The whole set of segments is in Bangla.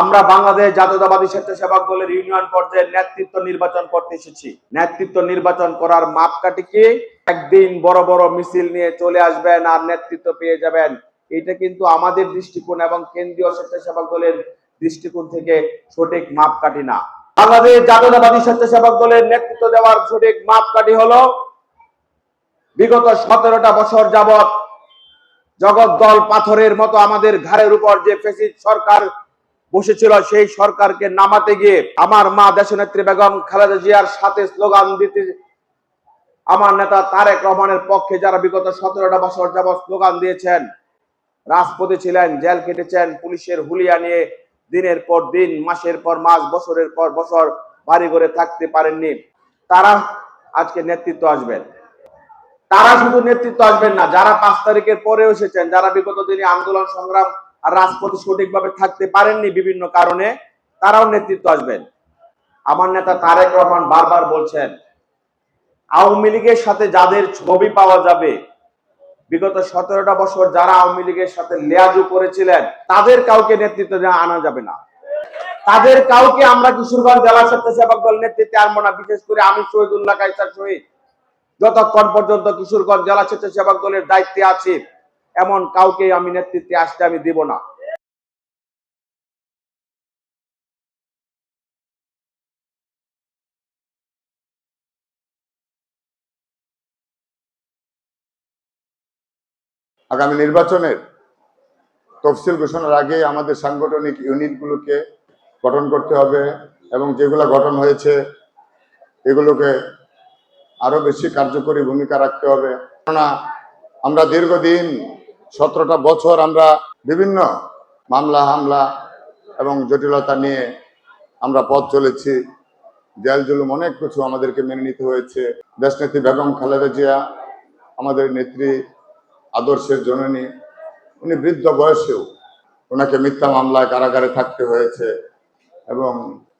আমরা বাংলাদেশ জাতীয়তাবাদী স্বেচ্ছাসেবক দলের ইউনিয়ন পর্যায়ে নেতৃত্ব নির্বাচন করতে এসেছি। নেতৃত্ব নির্বাচন করার মাপকাঠি কি? একদিন বড় বড় মিছিল নিয়ে চলে আসবেন আর নেতৃত্ব পেয়ে যাবেন। এটা কিন্তু আমাদের দৃষ্টিকোণ এবং কেন্দ্রীয় স্বেচ্ছাসেবক দলের দৃষ্টিকোণ থেকে সঠিক মাপকাঠি না। বাংলাদেশ জাতীয়তাবাদী স্বেচ্ছাসেবক দলের নেতৃত্ব দেওয়ার সঠিক মাপকাঠি হলো, বিগত সতেরোটা বছর যাবত জগৎ দল পাথরের মতো আমাদের ঘাড়ের উপর যে ফেসিড সরকার বসেছিল সেই সরকারকে নামাতে গিয়ে আমার মা দেশনেত্রী বেগম খালেদা জিয়ার সাথে স্লোগান দিতে আমার নেতা তারেক রহমানের পক্ষে যারা বিগত সতেরোটা বছর যাবৎ স্লোগান দিয়েছেন, রাজপথে ছিলেন, জেল কেটেছেন, পুলিশের হুলিয়া নিয়ে দিনের পর দিন, মাসের পর মাস, বছরের পর বছর বাড়ি করে থাকতে পারেননি। তারা আজকে নেতৃত্ব আসবেন। তারা শুধু নেতৃত্ব আসবেন না, যারা পাঁচ তারিখের পরে এসেছেন, যারা বিগত দিনে আন্দোলন সংগ্রাম আর রাজপথে সঠিকভাবে থাকতে পারেননি বিভিন্ন কারণে, তারাও নেতৃত্ব আসবেন। আমার নেতা তারেক রহমান বারবার বলছেন, আওয়ামী লীগের সাথে যাদের ছবি পাওয়া যাবে, বিগত সতেরোটা বছর যারা আওয়ামী লীগের সাথে লেয়াজু করেছিলেন, তাদের কাউকে নেতৃত্ব আনা যাবে না। তাদের কাউকে আমরা কিশোরগঞ্জ জেলা স্বেচ্ছাসেবক দল নেতৃত্বে আনব না? বিশেষ করে আমি শহীদুল্লাহ কাইসার শহীদ। যতক্ষণ পর্যন্ত কিশোরগঞ্জ জেলা স্বেচ্ছাসেবক দলের দায়িত্বে আছি এমন কাউকে আমি নেতৃত্বে আসতে আমি দিব না। আগামী নির্বাচনের তফসিল ঘোষণার আগে আমাদের সাংগঠনিক ইউনিটগুলোকে গঠন করতে হবে এবং যেগুলো গঠন হয়েছে, এগুলোকে আরও বেশি কার্যকরী ভূমিকা রাখতে হবে। কেননা আমরা দীর্ঘদিন সতেরোটা বছর আমরা বিভিন্ন মামলা, হামলা এবং জটিলতা নিয়ে আমরা পথ চলেছি। জেল, জুলুম অনেক কিছু আমাদেরকে মেনে নিতে হয়েছে। দেশনেত্রী বেগম খালেদা জিয়া, আমাদের নেত্রী আদর্শের জননী, উনি বৃদ্ধ বয়সেও ওনাকে মিথ্যা মামলায় কারাগারে থাকতে হয়েছে এবং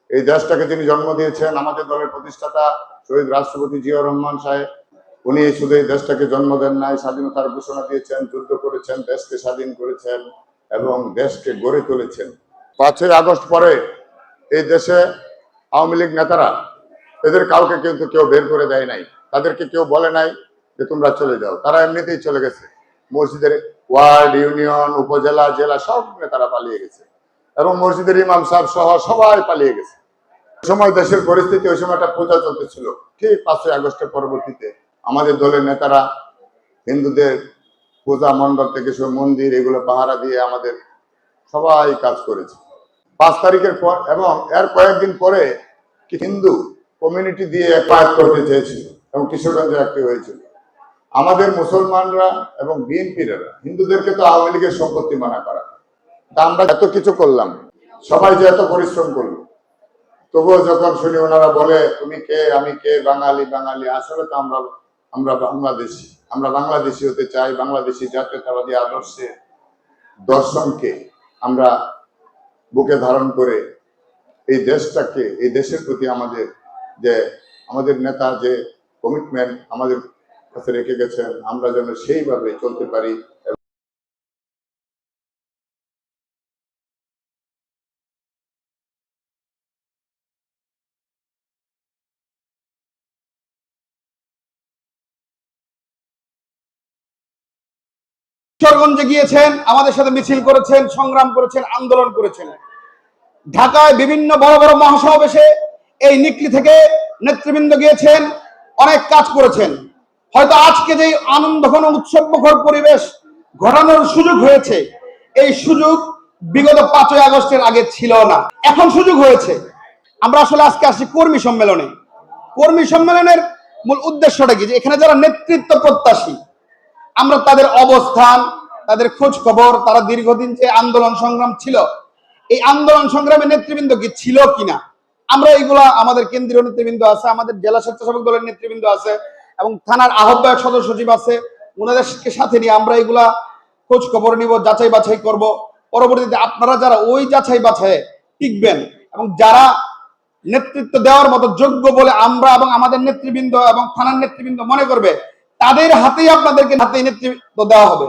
এই দেশটাকে তিনি জন্ম দিয়েছেন, আমাদের দলের প্রতিষ্ঠাতা শহীদ রাষ্ট্রপতি জিয়া রহমান সাহেব উনি শুধু এই দেশটাকে জন্ম দেন নাই, স্বাধীনতার ঘোষণা দিয়েছেন, যুদ্ধ করেছেন, দেশকে স্বাধীন করেছেন এবং দেশকে গড়ে তুলেছেন। পাঁচই আগস্ট পরে এই দেশে আওয়ামী লীগ নেতারা, এদের কাউকে কিন্তু কেউ বের করে দেয় নাই, তাদেরকে কেউ বলে নাই যে তোমরা চলে যাও। তারা এমনিতেই চলে গেছে। মসজিদের ওয়ার্ড, ইউনিয়ন, উপজেলা, জেলা সব নেতারা পালিয়ে গেছে এবং মসজিদের ইমাম সাহেব সহ সবাই পালিয়ে গেছে। সময় দেশের পরিস্থিতি ওই সময় একটা পূজা চলতেছিল ঠিক পাঁচই আগস্টের পরবর্তীতে। আমাদের দলের নেতারা হিন্দুদের পূজা মণ্ডপ থেকে সব মন্দির এগুলো পাহারা দিয়ে আমাদের সবাই কাজ করেছে। পাঁচ তারিখের পর এবং এর কয়েকদিন পরে হিন্দু কমিউনিটি দিয়ে পায়াত করতে চেয়েছিল এবং কিশোরগঞ্জে একটি হয়েছিল। আমাদের মুসলমানরা এবং বিএনপিরা হিন্দুদেরকে তো আওয়ামী লীগের সম্পত্তি মানা করা। তা আমরা এত কিছু করলাম, সবাই যে এত পরিশ্রম করল। তবুও যখন শুনি ওনারা বলে, তুমি কে? আমি কে? বাঙালি বাঙালি। আসলে তো আমরা আমরা বাংলাদেশি। আমরা বাংলাদেশি হতে চাই, বাংলাদেশি জাতীয়তাবাদী আদর্শে দর্শনকে আমরা বুকে ধারণ করে এই দেশটাকে, এই দেশের প্রতি আমাদের যে, আমাদের নেতা যে কমিটমেন্ট আমাদের কাছে রেখে গেছেন, আমরা যেন সেইভাবে চলতে পারি। কিশোরগঞ্জে গিয়েছেন, আমাদের সাথে মিছিল করেছেন, সংগ্রাম করেছেন, আন্দোলন করেছেন। ঢাকায় বিভিন্ন বড় বড় মহাসমাবেশে এই নিকলি থেকে নেতৃবৃন্দ গিয়েছেন, অনেক কাজ করেছেন। হয়তো আজকে যে আনন্দ ঘন উৎসবমুখর পরিবেশ ঘটানোর সুযোগ হয়েছে, এই সুযোগ বিগত পাঁচই আগস্টের আগে ছিল না। এখন সুযোগ হয়েছে। আমরা আসলে আজকে আসি কর্মী সম্মেলনে। কর্মী সম্মেলনের মূল উদ্দেশ্যটা কি? যে এখানে যারা নেতৃত্ব প্রত্যাশী আমরা তাদের অবস্থান, তাদের খোঁজ খবর, তারা দীর্ঘদিন যে আন্দোলন সংগ্রাম ছিল, এই আন্দোলন সংগ্রামে নেতৃবৃন্দ কি ছিল কিনা? আমরা এইগুলা আমাদের কেন্দ্রীয় নেতৃবৃন্দ আছে, আমাদের জেলা স্বেচ্ছাসেবক দলের নেতৃবৃন্দ আছে, এবং থানার আহ্বায়ক সদস্য সচিব আছে। ওনাদেরকে সাথে নিয়ে আমরা এগুলা খোঁজ খবর নিব, যাচাই বাছাই করব। পরবর্তীতে আপনারা যারা ওই যাচাই বাছাই টিকবেন এবং যারা নেতৃত্ব দেওয়ার মতো যোগ্য বলে আমরা এবং আমাদের নেতৃবৃন্দ এবং থানার নেতৃবৃন্দ মনে করবে তাদের হাতেই আপনাদেরকে হাতে নেতৃত্ব দেওয়া হবে।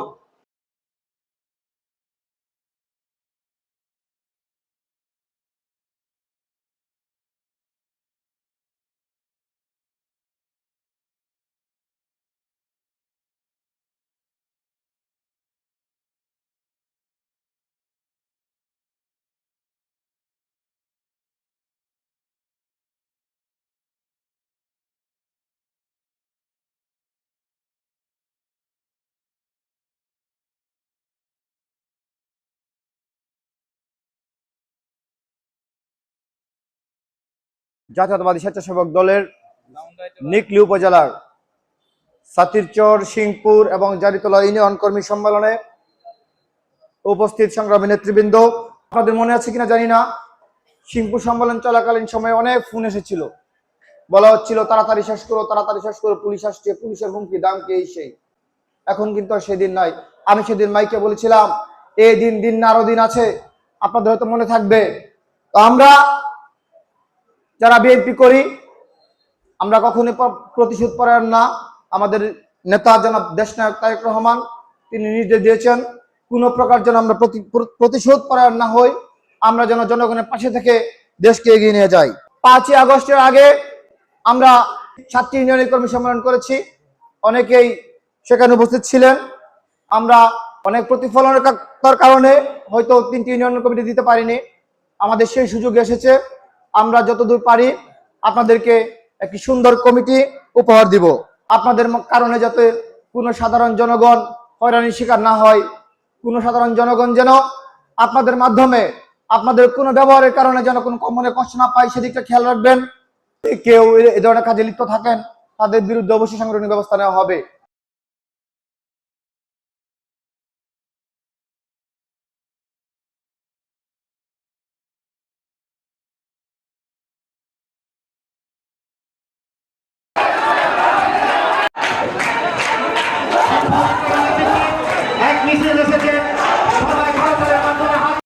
জাতীয়তাবাদী স্বেচ্ছাসেবক দলের নিকলি উপজেলার সাতিরচর, সিংপুর এবং জারিতলা ইউনিয়ন কর্মী সম্মেলনে উপস্থিত সংগ্রামী নেতৃবৃন্দ। আপনাদের মনে আছে কিনা জানি না। সিংপুর সম্মেলন চলাকালীন সময়ে অনেক ফোন এসেছিল। বলা হচ্ছিল, তাড়াতাড়ি শেষ করো, তাড়াতাড়ি শেষ করো, পুলিশ আসছে, পুলিশের হুমকি দামকে এই সেই? এখন কিন্তু সেদিন নাই। আমি সেদিন মাইকে বলেছিলাম, এই দিন দিন আরও দিন আছে। আপনাদের হয়তো মনে থাকবে। আমরা যারা বিএনপি করি, আমরা কখনোই প্রতিশোধ পরায়ণ না। আমাদের নেতা জনাব দেশনায়ক তারেক রহমান, তিনি নির্দেশ দিয়েছেন, কোন প্রকার যেন আমরা প্রতি- প্রতিশোধ পরায়ণ না হই, আমরা যেন জনগণের পাশে থেকে দেশকে এগিয়ে নিয়ে যাই। পাঁচই আগস্টের আগে আমরা সাতটি ইউনিয়নের কর্মী সম্মেলন করেছি। অনেকেই সেখানে উপস্থিত ছিলেন। আমরা অনেক প্রতিফলনের কারণে হয়তো তিনটি ইউনিয়ন কমিটি দিতে পারিনি। আমাদের সেই সুযোগ এসেছে। আমরা যতদূর পারি আপনাদেরকে একটি সুন্দর কমিটি উপহার দিব। আপনাদের কারণে যাতে কোনো সাধারণ জনগণ হয়রানির শিকার না হয়। কোনো সাধারণ জনগণ যেন আপনাদের মাধ্যমে, আপনাদের কোনো ব্যবহারের কারণে যেন কোনো মনে কষ্ট না পায়, সেদিকটা খেয়াল রাখবেন। কেউ এ- ধরনের কাজে লিপ্ত থাকেন, তাদের বিরুদ্ধে অবশ্যই সাংগঠনিক ব্যবস্থা নেওয়া হবে।